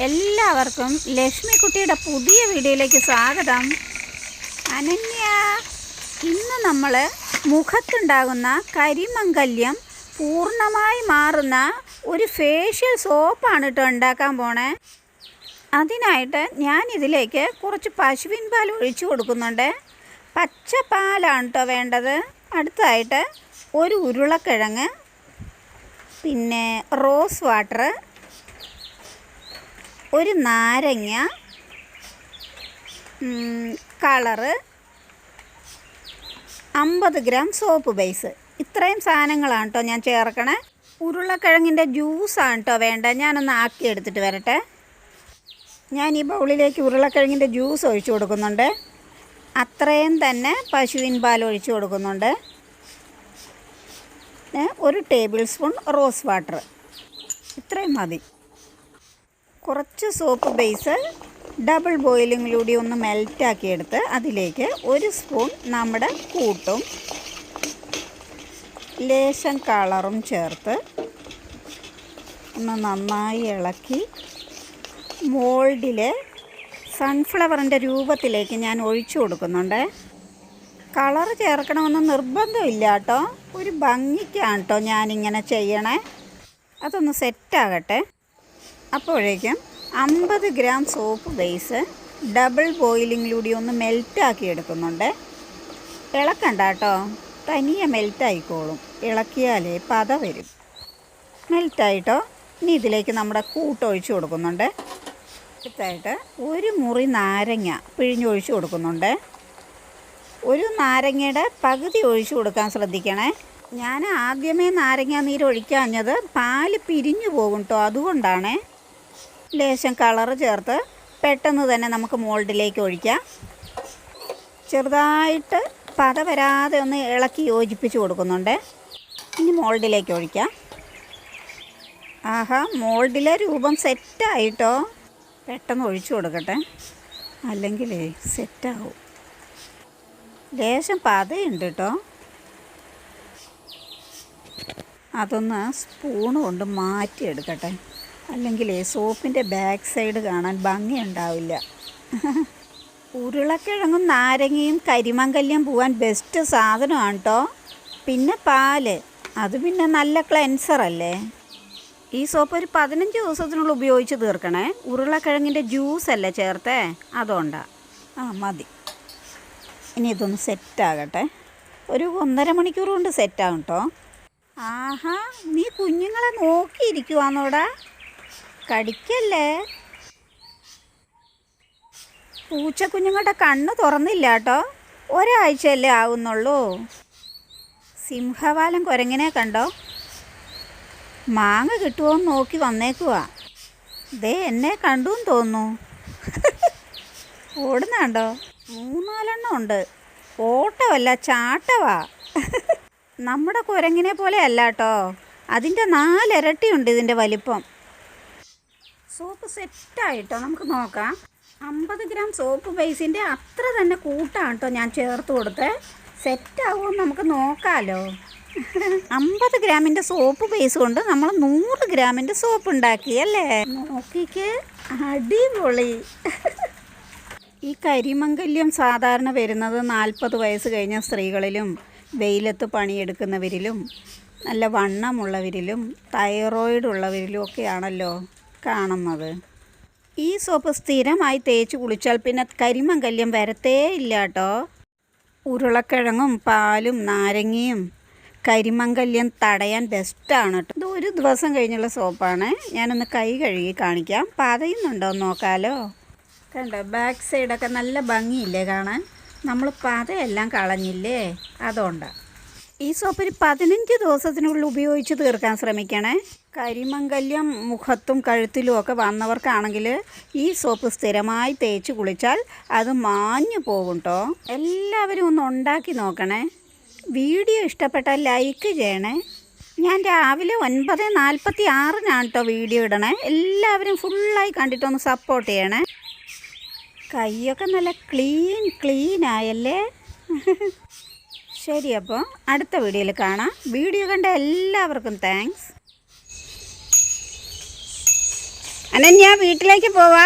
എല്ലാവർക്കും ലക്ഷ്മിക്കുട്ടിയുടെ പുതിയ വീഡിയോയിലേക്ക് സ്വാഗതം. അനന്യ ഇന്ന് നമ്മൾ മുഖത്തുണ്ടാകുന്ന കരിമംഗല്യം പൂർണമായി മാറുന്ന ഒരു ഫേഷ്യൽ സോപ്പാണ് കേട്ടോ ഉണ്ടാക്കാൻ പോണേ. അതിനായിട്ട് ഞാൻ ഇതിലേക്ക് കുറച്ച് പശുവിൻ പാൽ ഒഴിച്ചു കൊടുക്കുന്നുണ്ട്. പച്ച പാലാണ് കേട്ടോ വേണ്ടത്. അടുത്തായിട്ട് ഒരു ഉരുളക്കിഴങ്ങ് പിന്നെ റോസ് വാട്ടർ ഒരു നാരങ്ങ കളറ് അമ്പത് ഗ്രാം സോപ്പ് ബേസ്. ഇത്രയും സാധനങ്ങളാണ് കേട്ടോ ഞാൻ ചേർക്കണേ. ഉരുളക്കിഴങ്ങിന്റെ ജ്യൂസാണ് കേട്ടോ വേണ്ട. ഞാനൊന്ന് ആക്കി എടുത്തിട്ട് വരട്ടെ. ഞാൻ ഈ ബൗളിലേക്ക് ഉരുളക്കിഴങ്ങിന്റെ ജ്യൂസ് ഒഴിച്ചു കൊടുക്കുന്നുണ്ട്. അത്രയും തന്നെ പശുവിൻ പാൽ ഒഴിച്ചു കൊടുക്കുന്നുണ്ട്. ഒരു ടേബിൾ സ്പൂൺ റോസ് വാട്ടർ. ഇത്രയും മതി. കുറച്ച് സോപ്പ് ബേസ് ഡബിൾ ബോയിലിങ്ങിലൂടെ ഒന്ന് മെൽറ്റാക്കിയെടുത്ത് അതിലേക്ക് ഒരു സ്പൂൺ നമ്മുടെ കൂട്ടും ലേശം കളറും ചേർത്ത് ഒന്ന് നന്നായി ഇളക്കി മോൾഡിലെ സൺഫ്ലവറിന്റെ രൂപത്തിലേക്ക് ഞാൻ ഒഴിച്ചു കൊടുക്കുന്നുണ്ട്. കളർ ചേർക്കണമെന്ന് നിർബന്ധമില്ല കേട്ടോ. ഒരു ഭംഗിക്കാണ് കേട്ടോ ഞാനിങ്ങനെ ചെയ്യണേ. അതൊന്ന് സെറ്റാകട്ടെ അപ്പോഴേക്കും അമ്പത് ഗ്രാം സോപ്പ് ബേസ് ഡബിൾ ബോയിലിങ്ങിലൂടെ ഒന്ന് മെൽറ്റാക്കി എടുക്കുന്നുണ്ട്. ഇളക്കണ്ട കേട്ടോ തനിയെ മെൽറ്റായിക്കോളും. ഇളക്കിയാലേ പത വരും. മെൽറ്റായിട്ടോ? ഇനി ഇതിലേക്ക് നമ്മുടെ കൂട്ടൊഴിച്ച് കൊടുക്കുന്നുണ്ട്. അടുത്തായിട്ട് ഒരു മുറി നാരങ്ങ പിഴിഞ്ഞൊഴിച്ച് കൊടുക്കുന്നുണ്ട്. ഒരു നാരങ്ങയുടെ പകുതി ഒഴിച്ചു കൊടുക്കാൻ ശ്രദ്ധിക്കണേ. ഞാൻ ആദ്യമേ നാരങ്ങ നീര് ഒഴിക്കാഞ്ഞത് പാൽ പിരിഞ്ഞു പോകും കേട്ടോ അതുകൊണ്ടാണേ. ലേശം കളറ് ചേർത്ത് പെട്ടെന്ന് തന്നെ നമുക്ക് മോൾഡിലേക്ക് ഒഴിക്കാം. ചെറുതായിട്ട് പത വരാതെ ഒന്ന് ഇളക്കി യോജിപ്പിച്ച് കൊടുക്കുന്നുണ്ട്. ഇനി മോൾഡിലേക്ക് ഒഴിക്കാം. ആഹാ മോൾഡിലെ രൂപം സെറ്റായിട്ടോ? പെട്ടെന്ന് ഒഴിച്ചു കൊടുക്കട്ടെ. അല്ലെങ്കിലേ സെറ്റാവും. ലേശം പതയുണ്ട് കേട്ടോ. അതൊന്ന് സ്പൂൺ കൊണ്ട് മാറ്റിയെടുക്കട്ടെ. അല്ലെങ്കിൽ സോപ്പിന്റെ ബാക്ക് സൈഡ് കാണാൻ ഭംഗിയുണ്ടാവില്ല. ഉരുളക്കിഴങ്ങും നാരങ്ങയും കരിമങ്കല്യം പോവാൻ ബെസ്റ്റ് സാധനമാണ് കേട്ടോ പിന്നെ പാൽ. അത് പിന്നെ നല്ല ക്ലെൻസർ അല്ലേ? ഈ സോപ്പ് ഒരു പതിനഞ്ച് ദിവസത്തിനുള്ളിൽ ഉപയോഗിച്ച് തീർക്കണേ. ഉരുളക്കിഴങ്ങിന്റെ ജ്യൂസ് അല്ലേ ചേർത്തേ? അതുകൊണ്ടാ. ആ മതി. ഇനി ഇതൊന്ന് സെറ്റാകട്ടെ ഒരു ഒന്നര മണിക്കൂർ കൊണ്ട് സെറ്റാകും കേട്ടോ ആഹാ നീ കുഞ്ഞുങ്ങളെ നോക്കിയിരിക്കുവാന്നോടാ. കടിക്കല്ലേ? പൂച്ച കുഞ്ഞുങ്ങളുടെ കണ്ണ് തുറന്നില്ല കേട്ടോ. ഒരാഴ്ചയല്ലേ ആവുന്നുള്ളൂ. സിംഹവാലം കുരങ്ങിനെ കണ്ടോ? മാങ്ങ കിട്ടുമോന്ന് നോക്കി വന്നേക്കുവാ. ദേ എന്നെ കണ്ടുന്ന് തോന്നുന്നു. ഓടുന്നുണ്ടോ? മൂന്നാലെണ്ണം ഉണ്ട്. ഓട്ടമല്ല ചാട്ടവാ. നമ്മുടെ കുരങ്ങിനെ പോലെ അല്ല കേട്ടോ. അതിന്റെ നാലിരട്ടിയുണ്ട് ഇതിന്റെ വലിപ്പം. സോപ്പ് സെറ്റായിട്ടോ? നമുക്ക് നോക്കാം. അമ്പത് ഗ്രാം സോപ്പ് ബേസിന്റെ അത്ര തന്നെ കൂട്ടാണ് കേട്ടോ ഞാൻ ചേർത്ത് കൊടുത്ത്. സെറ്റാകുമോ നമുക്ക് നോക്കാമല്ലോ അമ്പത് ഗ്രാമിന്റെ സോപ്പ് ബേസ് കൊണ്ട് നമ്മൾ നൂറ് ഗ്രാമിന്റെ സോപ്പ് ഉണ്ടാക്കി അല്ലേ? നോക്കിക്ക്. അടിപൊളി. ഈ കരിമംഗല്യം സാധാരണ വരുന്നത് നാൽപ്പത് വയസ്സ് കഴിഞ്ഞ സ്ത്രീകളിലും വെയിലത്ത് പണിയെടുക്കുന്നവരിലും നല്ല വണ്ണമുള്ളവരിലും തൈറോയിഡ് ഉള്ളവരിലും ഒക്കെയാണല്ലോ കാണുന്നത്? ഈ സോപ്പ് സ്ഥിരമായി തേച്ച് കുളിച്ചാൽ പിന്നെ കരിമംഗല്യം വരത്തേ ഇല്ല കേട്ടോ ഉരുളക്കിഴങ്ങും പാലും നാരങ്ങയും കരിമംഗല്യം തടയാൻ ബെസ്റ്റാണ് കേട്ടോ ഇത് ഒരു ദിവസം കഴിഞ്ഞുള്ള സോപ്പാണ്. ഞാനൊന്ന് കൈ കഴുകി കാണിക്കാം. പതയുന്നുണ്ടോ നോക്കാലോ. കണ്ടോ ബാക്ക് സൈഡൊക്കെ നല്ല ഭംഗിയില്ലേ കാണാൻ? നമ്മൾ പതയെല്ലാം കളഞ്ഞില്ലേ? അതുകൊണ്ടാണ് ഈ സോപ്പ് ഒരു പതിനഞ്ച് ദിവസത്തിനുള്ളിൽ ഉപയോഗിച്ച് തീർക്കാൻ ശ്രമിക്കണേ. കരിമംഗല്യം മുഖത്തും കഴുത്തിലും ഒക്കെ വന്നവർക്കാണെങ്കിൽ ഈ സോപ്പ് സ്ഥിരമായി തേച്ച് കുളിച്ചാൽ അത് മാഞ്ഞു പോകും കേട്ടോ എല്ലാവരും ഒന്ന് ഉണ്ടാക്കി നോക്കണേ. വീഡിയോ ഇഷ്ടപ്പെട്ടാൽ ലൈക്ക് ചെയ്യണേ. ഞാൻ രാവിലെ ഒൻപത് നാൽപ്പത്തി ആറിനാണ് കേട്ടോ വീഡിയോ ഇടണേ. എല്ലാവരും ഫുള്ളായി കണ്ടിട്ടൊന്ന് സപ്പോർട്ട് ചെയ്യണേ. കൈയൊക്കെ നല്ല ക്ലീൻ ക്ലീൻ ആയല്ലേ? ശരി അപ്പോൾ അടുത്ത വീഡിയോയിൽ കാണാം. വീഡിയോ കണ്ട എല്ലാവർക്കും താങ്ക്സ് അനന്യ വീട്ടിലേക്ക് പോവാ.